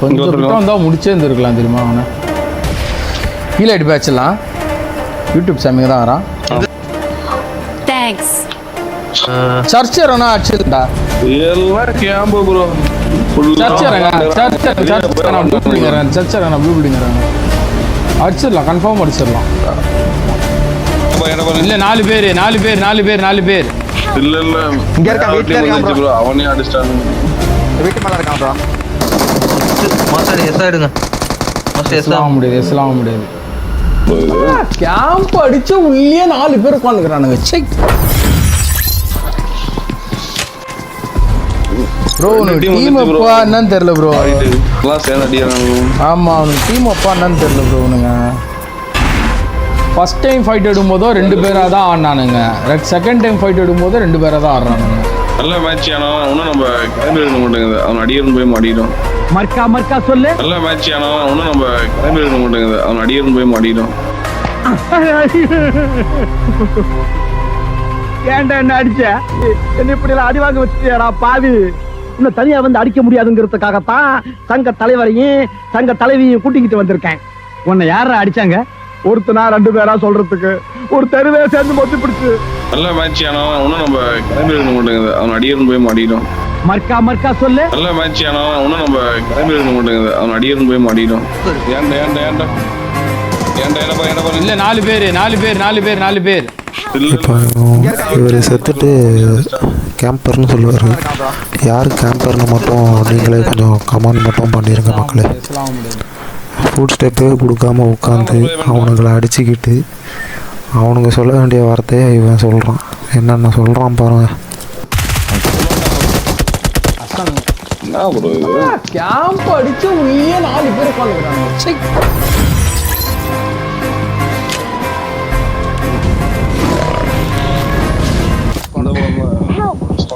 கொஞ்சம் வந்தால் முடிச்சே இருந்திருக்கலாம் தெரியுமா அவனை? கீழே அடி பேச்சலாம் யூடியூப் சாமிங்க தான் வரான். Thanks. சர்ச்சர் வேணா அடிச்சிருந்தா? எல்லாம் கேம்பு ப்ரோ சர்ச்சர் சர்ச்சர் சர்ச்சர் நான் ப்ளூ பில்டிங் வரேன் சர்ச்சர் நான் ப்ளூ பில்டிங் வரேன் அடிச்சிடலாம் கன்ஃபார்ம் அடிச்சிடலாம். இல்லை நாலு பேர் நாலு பேர் நாலு பேர் நாலு பேர். இல்ல இல்ல. இங்க இருக்கான், வீட்டுல இருக்கான். ப்ரோ அவனே அடிச்சிட்டாங்க வீட்டு மேல இருக்கான் ப்ரோ மாஸ்டர் எஸ் ஆயிடுங்க மாஸ்டர் எஸ் எஸ்லாம் முடியாது எஸ்லாம் முடியாது. கேம்ப் அடிச்சு உள்ளே நாலு பேர் உட்காந்துக்கிறானுங்க செக் ப்ரோ உனக்கு டீம். அப்பா என்னன்னு தெரியல ப்ரோ எல்லாம் சேர்ந்து அடிக்கிறாங்க ஆமா அவனுக்கு டீம் அப்பா என்னன்னு தெரியல ப்ரோ உனங்க ஃபர்ஸ்ட் டைம் ஃபைட் எடுக்கும்போதோ ரெண்டு பேராக தான் ஆடினானுங்க. செகண்ட் டைம் ஃபைட் எடுக்கும்போது ரெண்டு பேராக தான் ஆடுறானுங்க. நல்ல மேட்ச் ஆனா ஒன்றும் நம்ம கிளம்பி இருக்க மாட்டேங்குது. அவன் அடியரும் போய் மாட்டிடும் மர்க்கா மர்க்கா சொல்லு. நல்ல மேட்ச் ஆனா ஒன்றும் நம்ம கிளம்பி இருக்க மாட்டேங்குது. அவன் அடியரும் போய் மாட்டிடும் ஏன்டா என்ன அடிச்ச? என்ன இப்படி எல்லாம் அடி வாங்க வச்சுட்டியாடா பாவி. இன்னும் தனியா வந்து அடிக்க முடியாதுங்கிறதுக்காகத்தான் சங்க தலைவரையும் சங்க தலைவியையும் கூட்டிக்கிட்டு வந்திருக்கேன். உன்னை யாரா அடிச்சாங்க? ஒருத்தனா ரெண்டு பேரா சொல்றதுக்கு. ஒரு தெருவே சேர்ந்து மொத்தி பிடிச்சு. நல்ல மேட்ச் ஆனா ஒன்றும் நம்ம கிளம்பி இருக்க மாட்டேங்குது. அவன் அடியரும் போய் மாட்டிடும் மர்க்கா மர்க்கா சொல்லு. நல்ல மேட்ச் ஆனா ஒன்றும் நம்ம கிளம்பி இருக்க மாட்டேங்குது அவன் அடியரும் போய் மாட்டிடும் ஏன்டா ஏன்டா ஏன்டா? ஏன்டா என்னப்பா என்னப்பா இல்லை நாலு பேர் நாலு பேர் நாலு பேர் நாலு பேர். இல்ல. இப்போ இவர் செத்துட்டு கேம்பர்னு சொல்லுவார். யார் கேம்பர்னு மட்டும் நீங்களே கொஞ்சம் கமெண்ட் மட்டும் பண்ணிடுங்க மக்களே. ஃபுட் ஸ்டெப்பே கொடுக்காம உட்காந்து அவனுங்களை அடிச்சுக்கிட்டு அவனுங்க சொல்ல வேண்டிய வார்த்தையை இவன் சொல்கிறான் என்னென்ன சொல்கிறான் பாருங்க. என்ன ப்ரோ இது? கேம்ப் அடிச்சு உள்ளே நாலு பேர்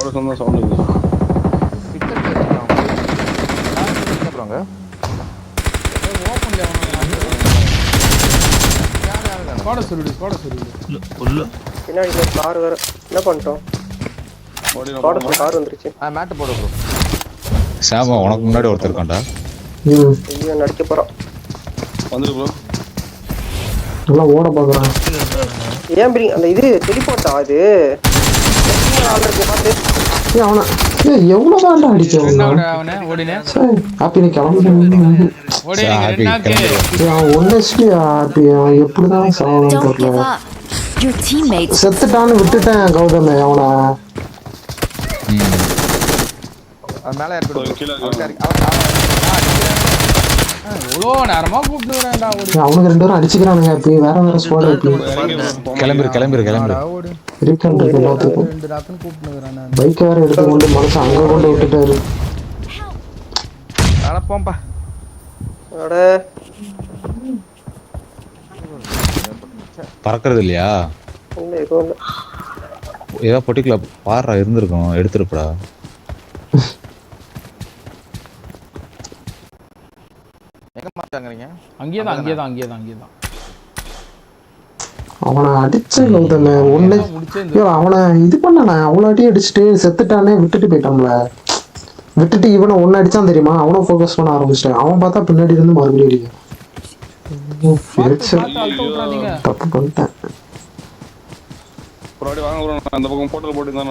அந்த சவுண்ட் சவுண்ட் ஸ்குவாட சொல்லிடு ஸ்குவாட சொல்லிடு. பின்னாடி ஒரு கார் வேற. என்ன பண்ணிட்டோம்? கார் கார் வந்துருச்சு. மேட்டு போடு ப்ரோ. சாமா உனக்கு முன்னாடி ஒருத்தர் இருக்கான்டா. ஐயோ நடிக்க போறான். வந்துரு ப்ரோ நல்லா ஓட பார்க்குறான் ஏன் பிரி அந்த இது டெலிபோர்ட்டா அது? பார்த்து அவனை எவ்வளோ தாண்டா அடிச்சவன் அவனை? ஓடினே? ஹாப்பி நீ ரெண்டாக்கு கிளம்பிடு. அவன் ஒன்னஸ்லி ஹாப்பி அவன் எப்படி தான் give தெரியல. செத்துட்டான்னு விட்டுட்டேன் கௌதமே அவன். மேல இவ்வளோ நேரமா கூப்பிட்டுக்கிறேன்டா ஓடி. அவனுக்கு ரெண்டு பேரும் அடிச்சுக்கிறானுங்க வேற வேற ஸ்குவாட் போ. கிளம்பிரு கிளம்பிரு கிளம்பிரு. ரீகன் இருக்கு எல்லாத்துக்கும். ரெண்டு பைக்கை வேற எடுத்து கொண்டு மனசு அங்க கொண்டு விட்டுட்டாரு. அட போம்பா. அட. பறக்கிறது இல்லையா? இல்ல எதுவும் இல்ல ஏதோ பர்டிகுலர் பாடுறா இருந்திருக்கும் எடுத்துருப்படா. மாட்டாங்கறீங்க அங்கேயே தான் அங்கேயே தான் அங்கேயே தான் அங்கேயே தான் அவனை அடிச்ச கௌதமே ஒண்ணு அவனை இது பண்ணானே அவ்வளோ அடி அடிச்சுட்டு செத்துட்டானே விட்டுட்டு போயிட்டான்ல. விட்டுட்டு இவனை ஒன்னு அடிச்சான் தெரியுமா? அவனும் ஃபோக்கஸ் பண்ண ஆரம்பிச்சிட்டான். அவன் பார்த்தா பின்னாடி இருந்து மறுபடியும் அடிக்கும் தப்பு பண்ணிட்டேன். ஒரு வாட்டி வாங்க ப்ரோ அந்த பக்கம் போட்டல் போட்டு தான்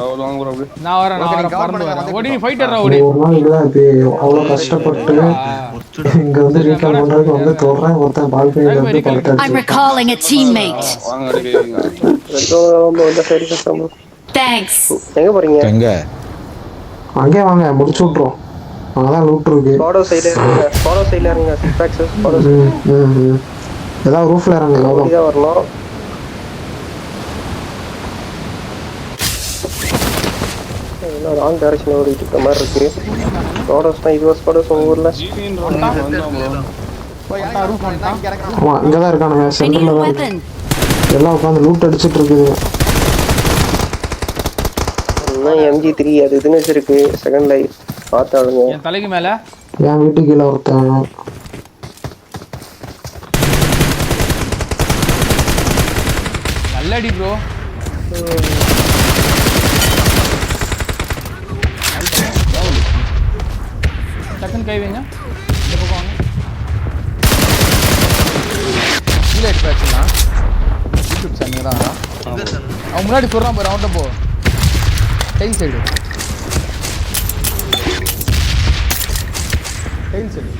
அவர் வாங்க ப்ரோ அப்படி நான் வரேன் நான் Okay, வரேன் நீங்க cover பறந்து பண்ணுங்க, வரேன். வந்துட்டு ஓடி நீ ஃபைட்டர்ரா ஓடி. ஒரு நாள் இதுதான் இது அவ்வளோ கஷ்டப்பட்டு இங்க வந்து ரீகால் பண்றதுக்கு வந்து ஒருத்தன் I'm recalling a teammate. வாங்க வந்த சரி கஷ்டம். எங்க போறீங்க? எங்க? அங்கே வாங்க முடிச்சு விட்ருவோம் அங்கதான் லூட் இருக்கு. சைடுல இருங்க. ஸ்குவாடோ சைடுல இருங்க சிக்ஸ் பேக்ஸ் ம். ஏதாவது ரூஃப்ல இறங்க வரணும். என்ன ராங் டைரக்ஷன் ஓடிட்டு இருக்க மாதிரி இருக்கு. ஸ்குவாடோஸ் தான் இதுவா ஸ்குவாடோஸ் உங்க ஊர்ல? வா, இங்க ஆமா இங்கதான் இருக்கானுங்க சென்டர்ல தான் இருக்கு. எல்லாம் உட்காந்து லூட் அடிச்சிட்டு இருக்குது. இன்னும் எம்ஜி த்ரீ அது இதுன்னு வச்சிருக்கு. Second life பார்த்தாளுங்க. என் தலைக்கு மேல? என் வீட்டு கீழே ஒருத்தன். நல்ல அடி ப்ரோ டக்குன்னு கை வைங்க இந்த பக்கம் வாங்க. கீழே எடுத்து வச்சுக்கலாம் யூடியூப் சேனல் தான். அவன் முன்னாடி போடுறான் பாரு அவன்கிட்ட போ. டைல் சைடு டைல் சைடு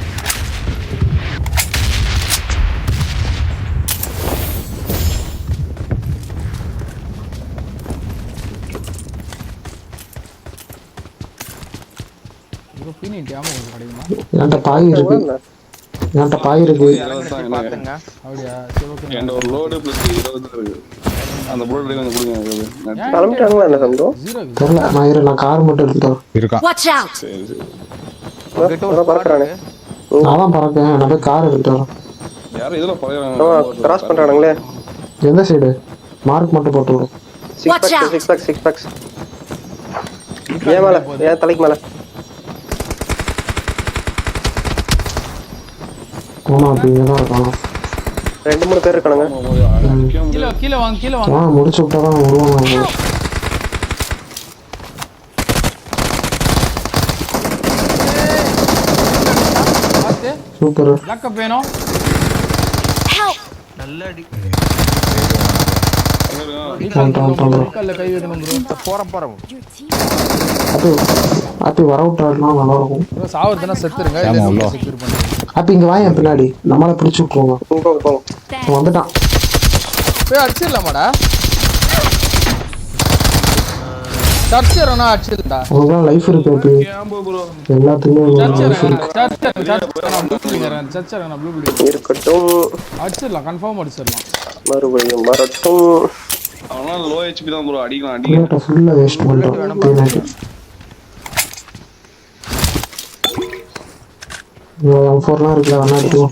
பின்னிட்டு ஆமாம் உங்களுக்கு கிடைக்குமா என்கிட்ட பாய் இருக்கு. என்கிட்ட பாய் இருக்கு. பாத்துங்க அப்படியா சரி ஓகே என்கிட்ட ஒரு லோடு ப்ளஸ் இருபது இருக்கு. அந்த புல்லட் கொஞ்சம் கொடுங்க எனக்கு அது. கிளம்பிட்டாங்களா என்ன சம்பவம் தெரியல நான் இரு நான் கார் மட்டும் எடுத்துட்டேன் இருக்கான் Watch out! சரி சரி. உங்ககிட்ட ஒரு பறக்குறானே. நான் தான் பறக்கேன் நான் போய் கார் எடுத்துட்டு வரேன். இதுல கிராஸ் பண்றானுங்களே. எந்த சைடு மார்க் மட்டும் போட்டு விடு. Six Watch packs out. Six packs six packs ஏன் மேல? ஏன் தலைக்கு மேல? ஆமா அப்படி இங்கே தான் இருக்கான்? ரெண்டு மூணு பேர் இருக்கானுங்க. கீழே கீழே வாங்க கீழே வாங்க. ஆ முடிச்சு விட்டா தான் வருவாங்க சூப்பர். பேக்கப் வேணும். Help! நல்ல அடி வந்துட்டான் வந்துட்டான் கல்ல கை வைக்கணும் ப்ரோ போறேன் போறேன் அப்படி அப்படி வர விட்டாருனா நல்லா இருக்கும் சாவறதுனா செத்துருங்க. பண்ணுங்க அப்படி இங்க வாங்க பின்னாடி. நம்மளை பிடிச்சு போங்க அவன் வந்துட்டான். போய் அடிச்சிடலாமாடா? சர்ச்சரனா அடிச்சிடலடா உனக்குலாம் லைஃப் இருக்கு அப்படி. எல்லாத்துக்குமே லைஃப் இருக்கு. சர்ச்சரன் ப்ளூ இருக்கட்டும். அடிச்சிடலாம் கன்ஃபார்ம் அடிச்சிடலாம். மறுபடியும் வரட்டும். அவனா லோ ஹெச்பி தான் ப்ரோ அடிக்கலாம் அடிக்கலாம். ஃபுல்லாக வேஸ்ட் பண்ணிட்டான். ஃபோர்லாம் இருக்குல்ல வேணா எடுத்துக்கோ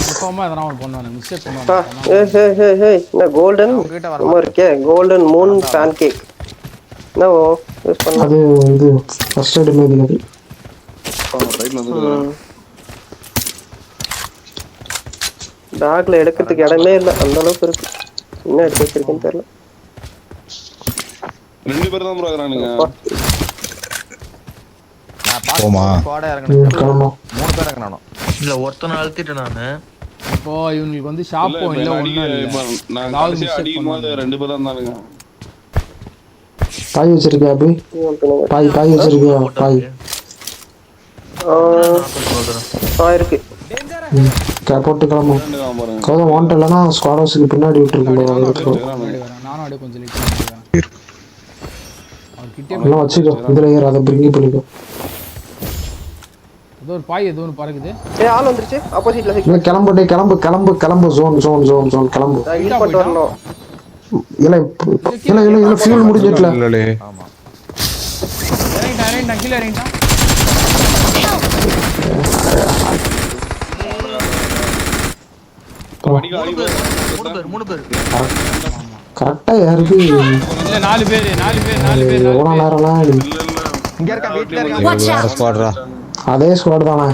கன்ஃபார்மாக எதனா ஒன்று பண்ணுவாங்க மிஸ்டேக் ஆ, பண்ணுவாங்க ஏய் ஏய் ஏய் ஏய் என்ன கோல்டன் உங்ககிட்ட வர சும்மா இருக்கே கோல்டன் மூன் பேன் கேக் என்ன யூஸ் பண்ண அது இது ஃபர்ஸ்ட் எய்டு மாரி அது. ரைட்ல வந்து பேக்ல எடுக்கிறதுக்கு இடமே இல்லை அந்த அளவுக்கு இருக்கு. என்ன எடுத்து வச்சிருக்கேன்னு தெரியல. ரெண்டு பேர் தான் ப்ரோ இருக்கிறானுங்க. நான் பார்த்து போமா. ஸ்குவாடா ம், இறங்கணும் பேர் இறங்கணும் இல்ல ஒருத்தனை அழுத்திட்டேன் நானு. இப்போ இவங்களுக்கு வந்து இப்ப இல்லை. பண்ணுவாங்க. ரெண்டு பேர் தான் இருந்தானுங்க பாய் வச்சிருக்கியா? பின்னாடி. பாய் பாய் வச்சிருக்கியா பாய் இருக்கு. போட்டு தான் கௌதம் வாண்ட் ஸ்குவாட் ஹவுஸுக்கு பின்னாடி வரேன் நானும் அப்படியே கொஞ்சம் லேட் பண்ணிக்கிறேன் அவர்கிட்டே எல்லாம் வச்சுக்கோ. இதுல ஏறு அதை பிரிங்கி பண்ணிக்கோ ஏதோ ஒரு பாய் ஏதோ ஒன்று பறக்குது. ஏய் ஆள் வந்துருச்சு. ஆப்போசிட்ல சிக்ஸ் கிளம்பு டேய் கிளம்பு கிளம்பு கிளம்பு ஜோன் ஜோன் ஜோன் ஜோன் கிளம்பு. ஹீல் பண்ணிட்டு வரணும். இல்லை இல்லை இல்லை இல்லை ஃபியூல் முடிஞ்சிட்டல. இல்லலே. இறங்கிட்டான் இறங்கிட்டான் கீழே பேர் கரெக்டாக யாருக்கு இல்லை நாலு பேர் நாலு பேர் நாலு பேர் நேரம்லாம் இங்க இருக்க! ஸ்குவாட்ரா அதே ஸ்குவாட் தானே.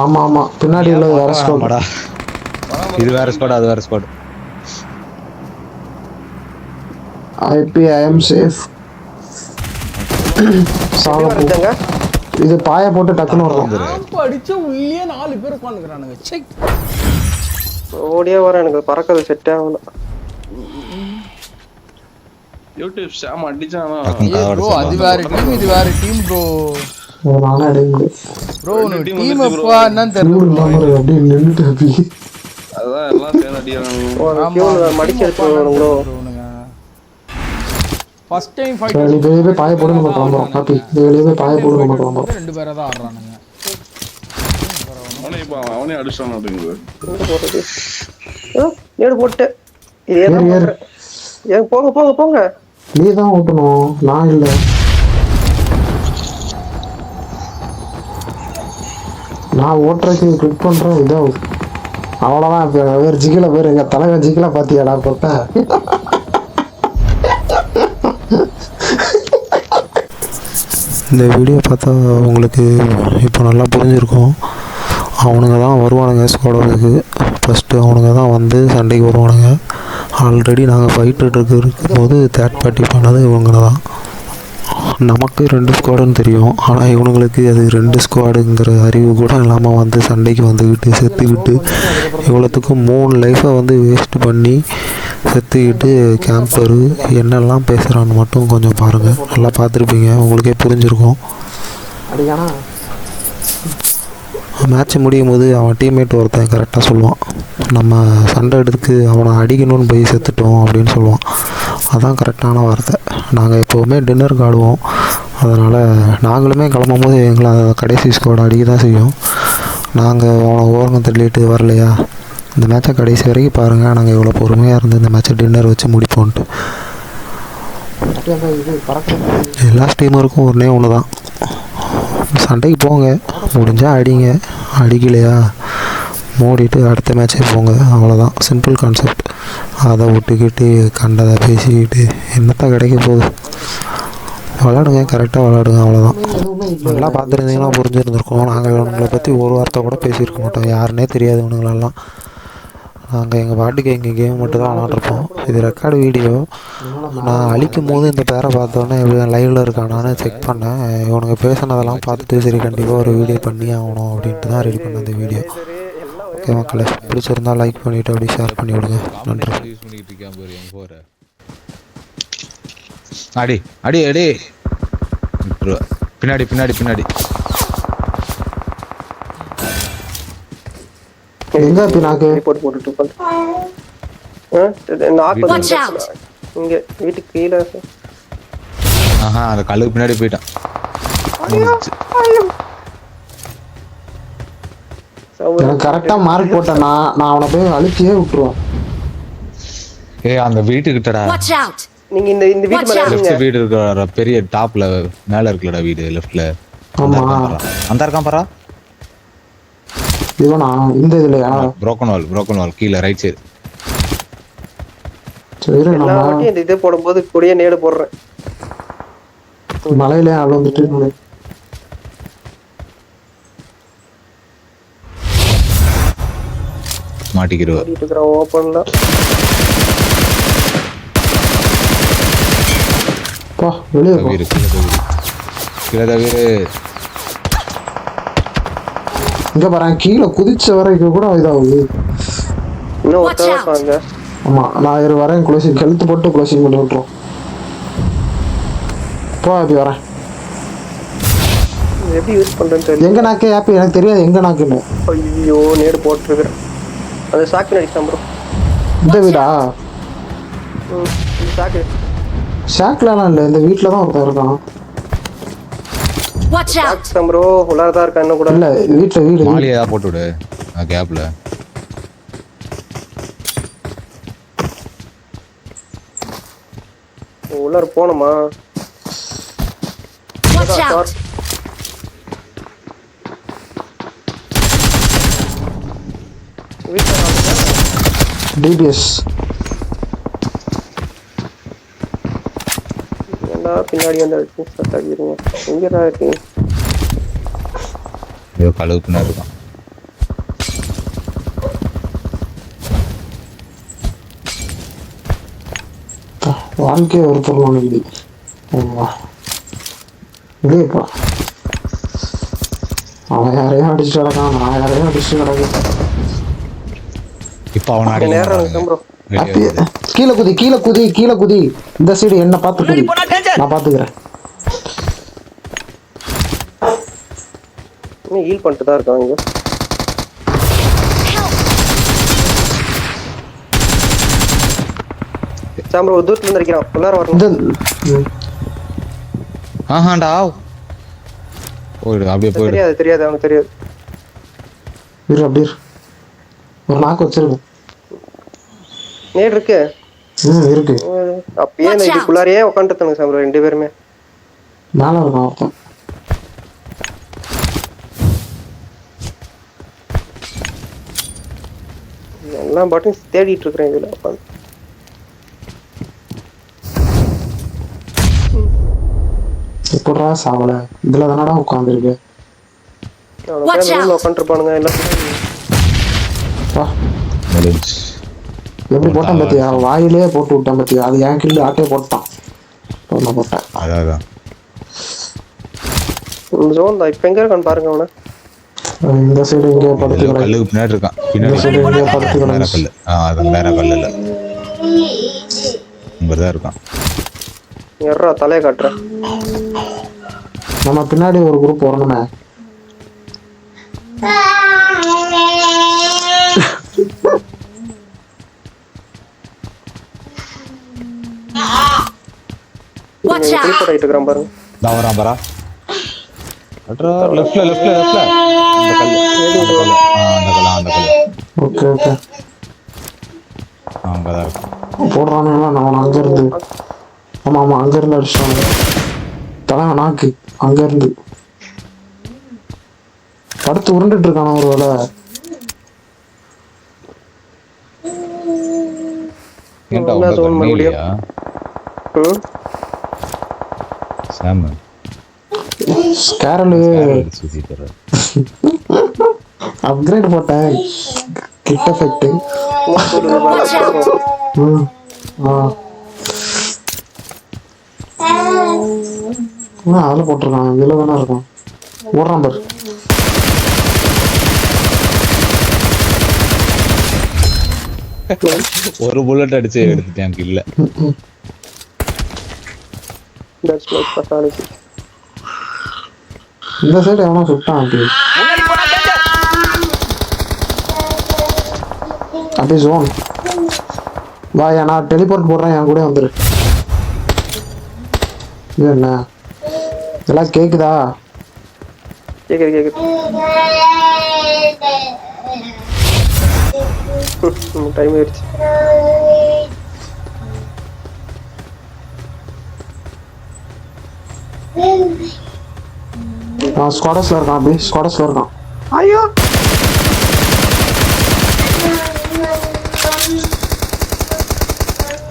ஆமா ஆமா. பின்னாடி உள்ளது வேற ஸ்குவாட். இது வேற ஸ்குவாட் அது வேற squad. IP I am safe இது பாய போட்டு டக்குன்னு வரலாம் அடிச்சு உள்ளே நாலு பேர் உட்காந்துக்கிறானுங்க. செக் ஓடியே வர எனக்கு பறக்கிறது செட் ஆகல. யூடியூப் சாம் அடிச்சானா? ப்ரோ அது வேற டீம் இது வேற டீம் ப்ரோ ப்ரோ டீம். எப்பா என்னன்னு தெரியல அப்படியே நின்றுட்டு அப்படி அதான் எல்லாம் சேர்ந்து அடிக்கிறானுங்க ஓ அந்த ஆமா, ஃபியூல் team மடிச்சு எப்பா எடுத்து என்னன்னு வருங்களோ தெரியல bro உனக்கு. First time fight சரி, நீ போய் போடு நம்ம கிளம்புறோம் ஹாப்பி வெளியே போய் பாய போடு நம்ம கிளம்புறோம் ரெண்டு பேரா தான் ஆடுறானுங்க. அவனே இப்ப அவன் அடிச்சான் ஆ, ஏடு போட்டு. ஏறு, ஏறு. போங்க போங்க போங்க. நீ தான் ஓட்டணும். நான் இல்லை. நான் ஓட்டுறதுக்கு கிளிக் பண்ணுறேன் இதாகும் அவ்வளோதான் இப்போ வேறு ஜிகில பேர் எங்கள் தலைவன் ஜிகில பார்த்தியாடா போட்ட? இந்த வீடியோ பார்த்தா உங்களுக்கு இப்போ நல்லா புரிஞ்சிருக்கும். அவனுங்க தான் வருவானுங்க ஸ்குவாடுக்கு ஃபஸ்ட்டு அவனுங்க தான் வந்து சண்டைக்கு வருவானுங்க. ஆல்ரெடி நாங்கள் ஃபைட்டு இருக்கும்போது தேர்ட் பார்ட்டி பண்ணது இவங்க தான். நமக்கு ரெண்டு ஸ்குவாடுன்னு தெரியும். ஆனால் இவனுங்களுக்கு அது ரெண்டு ஸ்குவாடுங்கிற அறிவு கூட இல்லாமல் வந்து சண்டைக்கு வந்துக்கிட்டு செத்துக்கிட்டு இவ்வளோத்துக்கும் மூணு லைஃப்பை வந்து வேஸ்ட் பண்ணி செத்துக்கிட்டு கேம்பரு என்னெல்லாம் பேசுகிறான்னு மட்டும் கொஞ்சம் பாருங்கள் நல்லா பார்த்துருப்பீங்க. உங்களுக்கே புரிஞ்சிருக்கும். அடிக்கானா மேட்ச் முடியும் போது அவன் டீம்மேட் ஒருத்தன் கரெக்டாக சொல்லுவான். நம்ம சண்டை எடுத்து அவனை அடிக்கணும்னு போய் செத்துட்டோம் அப்படின்னு சொல்லுவான். அதான் கரெக்டான வார்த்தை. நாங்கள் எப்போவுமே டின்னருக்கு ஆடுவோம் அதனால் நாங்களுமே கிளம்பும் போது எங்களை கடைசி ஸ்கோர் அடிக்க தான் செய்யும். நாங்கள் அவனை ஓரங்க தள்ளிட்டு வரலையா? இந்த மேட்சை கடைசி வரைக்கும் பாருங்கள் நாங்கள் இவ்வளோ பொறுமையாக இருந்து இந்த மேட்சை டின்னர் வச்சு முடிப்போன்ட்டு எல்லா ஸ்டீமருக்கும் ஒன்றே ஒன்று தான் சண்டைக்கு போங்க. முடிஞ்சால் அடிங்க. அடிக்கலையா? மூடிட்டு அடுத்த மேட்சே போங்க. அவ்வளோதான் சிம்பிள் கான்செப்ட் அதை விட்டுக்கிட்டு கண்டதை பேசிக்கிட்டு என்னத்தான் கிடைக்க போகுது? விளாடுங்க கரெக்டாக விளாடுங்க அவ்வளோதான் நல்லா பார்த்துருந்தீங்கன்னா புரிஞ்சுருந்துருக்கோம். நாங்கள் உங்களை பற்றி ஒரு வார்த்தை கூட பேசியிருக்க மாட்டோம். யாருன்னே தெரியாது இவனுங்களெல்லாம். நாங்கள் எங்கள் பாட்டுக்கு எங்கள் கேம் மட்டும் தான் விளாண்டுருப்போம். இது ரெக்கார்டு வீடியோ நான் அழிக்கும் போது இந்த பேரை பார்த்தோன்னே எப்படி லைவில் இருக்கானான்னு செக் பண்ணேன். இவனுங்க பேசுனதெல்லாம் பார்த்துட்டு சரி கண்டிப்பாக ஒரு வீடியோ பண்ணி ஆகணும் அப்படின்ட்டு தான் ரெடி பண்ணேன் இந்த வீடியோ ஓகே மக்களே பிடிச்சிருந்தா லைக் பண்ணிவிட்டு அப்படியே ஷேர் பண்ணி விடுங்க. நன்றி. அடி அடி அடி. பின்னாடி பின்னாடி பின்னாடி. எங்க பினாக்கு போட்டு போட்டுட்டு உட்காந்து நாக்கு. இங்க வீட்டுக்கு கீழே ஆஹா அந்த பின்னாடி போயிட்டான். கரெக்டா மார்க் போட்டேன்னா நான் அவனை போய் அழிச்சியே விட்டுருவேன். ஏய் அந்த வீட்டுக்கிட்டடா! நீங்க இந்த இந்த வீட்டு மேல லெஃப்ட் வீடு இருக்கிற பெரிய டாப்ல மேல இருக்குல்லடா வீடு லெஃப்ட்ல ஆமா. அந்த இருக்கான் பாரா. இவனா இந்த இதுலயா broken வால் broken வால் கீழே ரைட் சைடு சரி எல்லா வாட்டியும் இந்த இது போடும்போது கொடியே நேடு போடுறேன். மலையில அவ்வளோ வந்துட்டு இருக்கிறான் ஓப்பன்ல பா வெளியே போ. கீழே தவிர இங்க பாரு கீழே குதிச்ச வரைக்கும் கூட இதாகுது. ஆமா நான் இரு வரேன் குளோசிங் கழுத்து போட்டு குளோசிங் பண்ணி விட்டுரும் போ அப்படி வரேன். எப்படி யூஸ் பண்றேன்னு தெரியல. எங்க நாக்கு ஆப்பி எனக்கு தெரியாது எங்க நாக்குன்னு. ஐயோ நேடு போட்டுருக்கிறேன் அது சாக்கு அடிச்சான் ப்ரோ இந்த வீடா? சாக்கு ஷாக்லாம் இல்லை இந்த வீட்டில் தான் ஒருத்தன் இருக்கான். Watch out! சாக்கு ப்ரோ உள்ளாரதான் இருக்கா இன்னும் கூட. இல்லை வீட்டில் வீடு மாலி ஏதாவது போட்டு விடு. கேப்ல உள்ளார போகணுமா? Watch out! வீட்டில் டிபிஎஸ் ஏன்டா பின்னாடி வந்து அடிச்சு ஸ்டார்ட் ஆகிருங்க எங்கடா இருக்கீங்க ஏதோ கழுவு பின்னாடி இருக்கான் வாழ்க்கையே ஒரு பொருள் இல்லை ஆமா இல்லையப்பா அவன் யாரையும் அடிச்சுட்டு கிடக்கான் நான் யாரையும் அடிச்சுட்டு கிடக்கேன். இப்போ அவன் நேரம். கீழே குதி கீழே குதி கீழே குதி. இந்த சைடு என்ன பார்த்து குதி. நான் பார்த்துக்கிறேன் இன்னும் ஹீல் பண்ணிட்டு தான் இருக்காங்க இங்க. சாம்பர் ஒரு தூரத்துல இருந்து அடிக்கிறான். உள்ளார வரணும். ஆஹாண்டா போயிடு அப்படியே போயிடு. தெரியாது தெரியாது அவனுக்கு தெரியாது. இரு அப்படியே. ஒரு நாக்கு வச்சிருக்கேன். இருக்கு. ம் இருக்கு. அப்பயே இந்த இதுக்குள்ளாரையே உட்காந்துட்டாங்க சாம்பர் ரெண்டு பேருமே. மேலே இருக்கான். ஒருத்தன் எல்லா பாட்டும் தேடிட்டு இருக்கிறேன் இதுல உட்காந்து எப்படா சாவல? இதுல தானடா உட்காந்துருக்கு உட்காந்துருப்பானுங்க எல்லாம் எப்படி போட்டான் பாத்தியா? வாயிலே போட்டு விட்டான் பாத்தியா? அது என் கில்லு ஆட்டே போட்டான். நான் போட்டேன். அதான். ஜோன் தான் இப்ப எங்க இருக்கான்னு பாருங்க அவனை. இந்த சைடு எங்கேயோ படுத்து கல்லுக்கு பின்னாடி இருக்கான். பின்னாடி சைடு எங்கேயோ படுத்து வேற கல்லு. ஆ அது வேற கல்லு இல்ல. இங்கதான் இருக்கான். எர்றா தலையை காட்டுறேன் நம்ம பின்னாடி ஒரு குரூப் வரணுமே ஆயிட்டு இருக்கிறான் பாருங்க. தான் வரான் பாரா அட்ரா லெஃப்ட்ல லெஃப்ட்ல லெஃப்ட்ல அந்த கல்லு அந்த கல்லு. ஆ அந்த கல்லு அந்த கல்லு. Okay okay. போடுறானுங்களா நான் அங்க இருந்து. ஆமா ஆமா அங்க இருந்து அடிச்சிட்டாங்க. தலைவன் நாக்கு அங்க இருந்து. படுத்து உருண்டுட்டு இருக்கான ஒரு வேலை ஏன்டா உள்ள? சாம் தர அப்கிரேட் போட்டேன். கிட் எஃபெக்ட் அதில் போட்டிருக்கான். இதில் தானே இருக்கும். ஓடுறான் பாரு ஒரு புல்லட் அடிச்சு எடுத்துட்டேன் இல்ல. Specialty. இந்த சைடு எவனோ சுட்டான் அப்படி. அப்படி ஜோன் வா நான் டெலிபோர்ட் போடுறேன் என் கூட வந்துரு. இது என்ன? இதெல்லாம் கேக்குதா? கேக்குது கேக்குது. டைம் ஆயிடுச்சு. நான் ஸ்குவாடஸ்ல இருக்கான் அப்படி ஸ்குவாடஸ்ல இருக்கான். ஐயோ.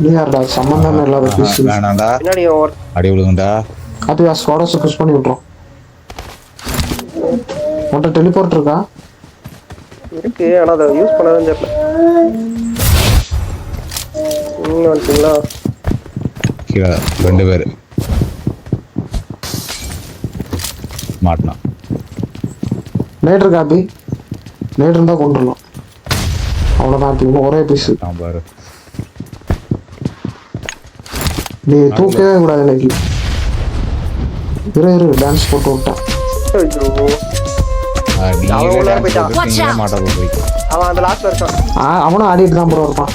நீ யாருடா? சம்மந்தமே இல்லாத பீஸ் வேணாண்டா பின்னாடி ஒரு அடி விழுகுண்டா அப்படி ஸ்குவாடஸ் புஷ் பண்ணி விட்றோம் உன்கிட்ட டெலிபோர்ட் இருக்கா? இருக்கு ஆனா அதை யூஸ் பண்ணதான் தெரியல. நீங்க வந்துட்டீங்களா? கீழே ரெண்டு பேர். மாட்டினான் நேட் இருக்கா அப்படி நேட் இருந்தா கொண்டுடலாம் அவ்வளோதான் அப்படி ஒரே பீஸ் பாரு. நீ தூக்கவே கூடாது இன்னைக்கு. இரு இரு டான்ஸ் போட்டு விட்டேன். அவனும் ஆடிட்டு தான் ப்ரோ இருப்பான்.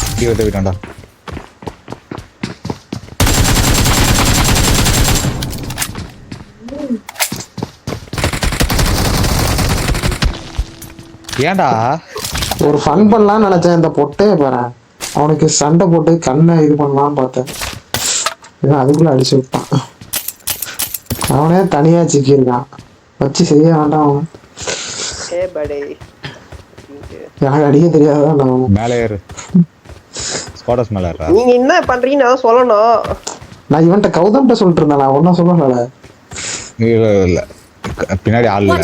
ஏன்டா? ஒரு ஃபன் பண்ணலாம்னு நினைச்சேன். இந்த பொட்டே பாரு. அவனுக்கு சண்டை போட்டு கண்ணை இது பண்ணலாம்னு பார்த்தேன். இவன் அதுக்குள்ள அடிச்சு விட்டான். அவனே தனியா சிக்கியிருக்கான். வச்சு செய்ய வேண்டாம் அவன். எனக்கு அடிக்க தெரியாதான் நான் மேலே ஏறு. ஸ்பாடஸ் மேலே ஏறா நீங்க என்ன பண்றீங்கன்னு அதான் சொல்லணும். நான் இவன்கிட்ட கௌதம்கிட்ட சொல்லிட்டு இருந்தேன். நான் ஒன்றும் சொல்லல. இல்ல இல்ல. பின்னாடி ஆள் இல்ல.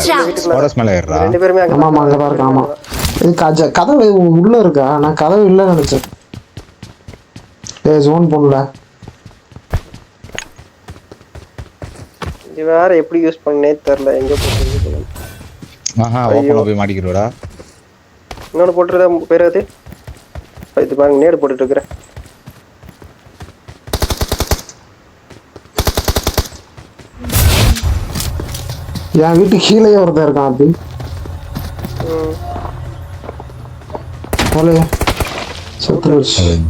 ஸ்பாடஸ் மேலே ஏறா ரெண்டு பேருமே அங்க ஆமா ஆமா அங்கதான் இருக்கான் ஆமா. இது கஜ கதவு உள்ள இருக்கா? நான் கதவு இல்லைன்னு நினைச்சேன். ஏ ஜோன் போடல. இது வேற எப்படி யூஸ் பண்ணனே தெரியல. எங்க போட்டு ஆஹா ஓப்பன்ல போய் மாட்டிக்கிறோடா இன்னொன்னு போட்டுறதா பேர் அது? இது பாருங்க நேடு போட்டுட்டு இருக்கிறேன். என் வீட்டு கீழேயே ஒருத்தன் இருக்கான் அப்படி. ம். போலையே செத்துருச்சு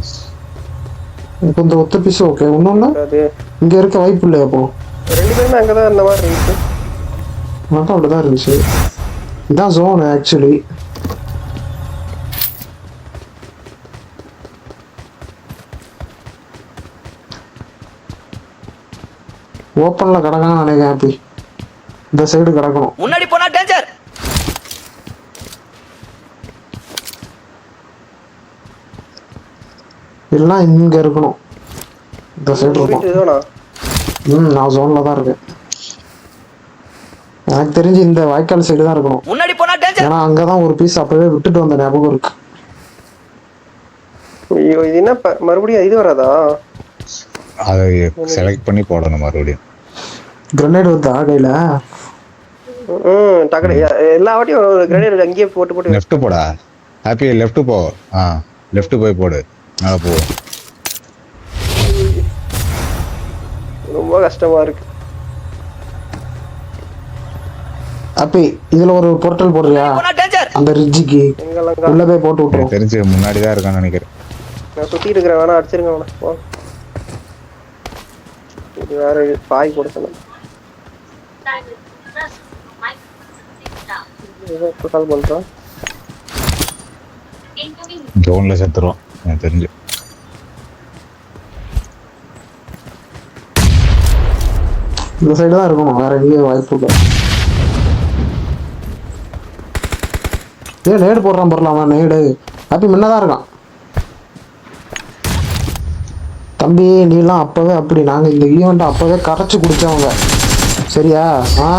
இப்போ இந்த ஒத்த பீஸ் ஓகே அது. இங்க இருக்க வாய்ப்பு அப்போ? ரெண்டு பேருமே அங்கதான் இருந்த மாதிரி இருந்துச்சு. மட்டும் அப்படிதான் இருந்துச்சு. இதான் ஜோன் ஆக்சுவலி ஓப்பன்ல கிடக்கான்னு நினைக்கிறேன் அப்படி. இந்த சைடு கிடக்கணும். முன்னாடி போனா டேஞ்சர் இல்லைன்னா இங்க இருக்கணும். இந்த சைடு இதுதானா? ம் நான் ஜோன்ல தான் இருக்கேன். எனக்கு தெரிஞ்சு இந்த வாய்க்கால் சைடு தான் இருக்கணும். முன்னாடி போனா டேஞ்சர் ஏன்னா அங்கதான் ஒரு பீஸ் அப்பவே விட்டுட்டு வந்த ஞாபகம் இருக்கு. ஐயோ இது என்ன மறுபடியும் இது வராதா? அதை செலக்ட் பண்ணி போடணும் மறுபடியும். கிரனேட் வருதா கையில? ம் டக்குனு. எ- எல்லா வாட்டியும் ஒரு கிரனேட் அங்கேயே போட்டு போட்டு லெஃப்ட் போடா. ஹாப்பி லெஃப்ட் போ. ஆ லெஃப்ட் போய் போடு. மேலே போ. ரொம்ப கஷ்டமா இருக்கு. அப்பி இதுல ஒரு போர்ட்டல் போடுறியா? அந்த ரிட்ஜிக்கு. உள்ள போய் போட்டு விட்டுரும். தெரிஞ்சு முன்னாடி தான் இருக்கான்னு நினைக்கிறேன். நான் சுத்திட்டு இருக்கிறேன் வேணா அடிச்சிருங்க அவனை. போ. இது வேற பாய் இப்ப கால் பண்றான் ஜோன்ல செத்துருவான் எனக்கு தெரிஞ்சு. இந்த சைடு தான் இருக்கணும். வேற எங்கேயும் வாய்ப்பு இல்லை. ஏன் நேடு போடுறான் போடலாமா நேடு அப்படி முன்னதான் இருக்கான். தம்பி நீலாம் அப்பவே அப்படி. நாங்க இந்த ஈவெண்ட் அப்பவே கரைச்சு குடிச்சவங்க. சரியா? ஆ?